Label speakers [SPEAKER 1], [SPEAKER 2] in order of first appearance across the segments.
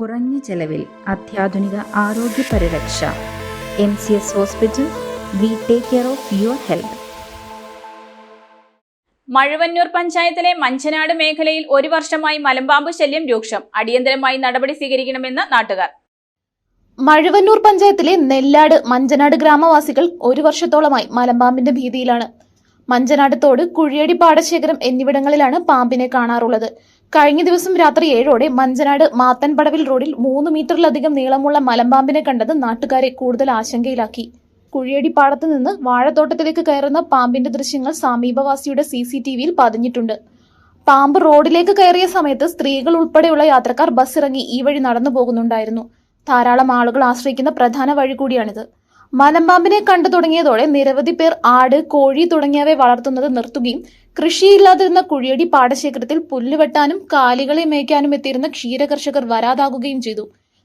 [SPEAKER 1] കുറഞ്ഞ ചെലവിൽ അത്യാധുനിക ആരോഗ്യ പരിരക്ഷ. M C S hospital we take care of your health.
[SPEAKER 2] Mazhuvannoor പഞ്ചായത്തിലെ മഞ്ചനാട് മേഖലയിൽ ഒരു വർഷമായി മലമ്പാമ്പ് ശല്യം രൂക്ഷം. അടിയന്തരമായി നടപടി സ്വീകരിക്കണമെന്ന് നാട്ടുകാർ.
[SPEAKER 3] മഴവന്നൂർ പഞ്ചായത്തിലെ നെല്ലാട് മഞ്ചനാട് ഗ്രാമവാസികൾ ഒരു വർഷത്തോളമായി മലമ്പാമ്പിന്റെ ഭീതിയിലാണ്. മഞ്ചനാട് തോട് കുഴിയടി പാടശേഖരം എന്നിവിടങ്ങളിലാണ് പാമ്പിനെ കാണാറുള്ളത്. കഴിഞ്ഞ ദിവസം രാത്രി ഏഴോടെ മഞ്ചനാട് മാത്തൻപടവിൽ റോഡിൽ മൂന്ന് മീറ്ററിലധികം നീളമുള്ള മലമ്പാമ്പിനെ കണ്ടത് നാട്ടുകാരെ കൂടുതൽ ആശങ്കയിലാക്കി. കുഴിയടി പാടത്ത് നിന്ന് വാഴത്തോട്ടത്തിലേക്ക് കയറുന്ന പാമ്പിന്റെ ദൃശ്യങ്ങൾ സമീപവാസിയുടെ സി സി ടി വിയിൽ പതിഞ്ഞിട്ടുണ്ട്. പാമ്പ് റോഡിലേക്ക് കയറിയ സമയത്ത് സ്ത്രീകൾ ഉൾപ്പെടെയുള്ള യാത്രക്കാർ ബസ് ഇറങ്ങി ഈ വഴി നടന്നു പോകുന്നുണ്ടായിരുന്നു ധാരാളം ആളുകൾ ആശ്രയിക്കുന്ന പ്രധാന വഴി കൂടിയാണിത്. മലമ്പാമ്പിനെ കണ്ടു തുടങ്ങിയതോടെ നിരവധി പേർ ആട് കോഴി തുടങ്ങിയവയെ വളർത്തുന്നത് നിർത്തുകയും കൃഷിയില്ലാതിരുന്ന കുഴിയടി പാടശേഖരത്തിൽ പുല്ലുവെട്ടാനും കാലികളെ മേയ്ക്കാനും എത്തിയിരുന്ന ക്ഷീരകർഷകർ വരാതാകുകയും ചെയ്തു.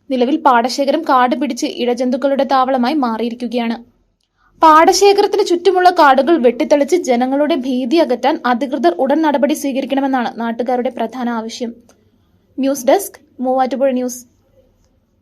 [SPEAKER 3] നിലവിൽ പാടശേഖരം കാട് പിടിച്ച് ഇഴജന്തുക്കളുടെ താവളമായി മാറിയിരിക്കുകയാണ്. പാടശേഖരത്തിന് ചുറ്റുമുള്ള കാടുകൾ വെട്ടിത്തെളിച്ച് ജനങ്ങളുടെ ഭീതി അകറ്റാൻ അധികൃതർ ഉടൻ നടപടി സ്വീകരിക്കണമെന്നാണ് നാട്ടുകാരുടെ പ്രധാന ആവശ്യം. News desk Muvattupuzha news.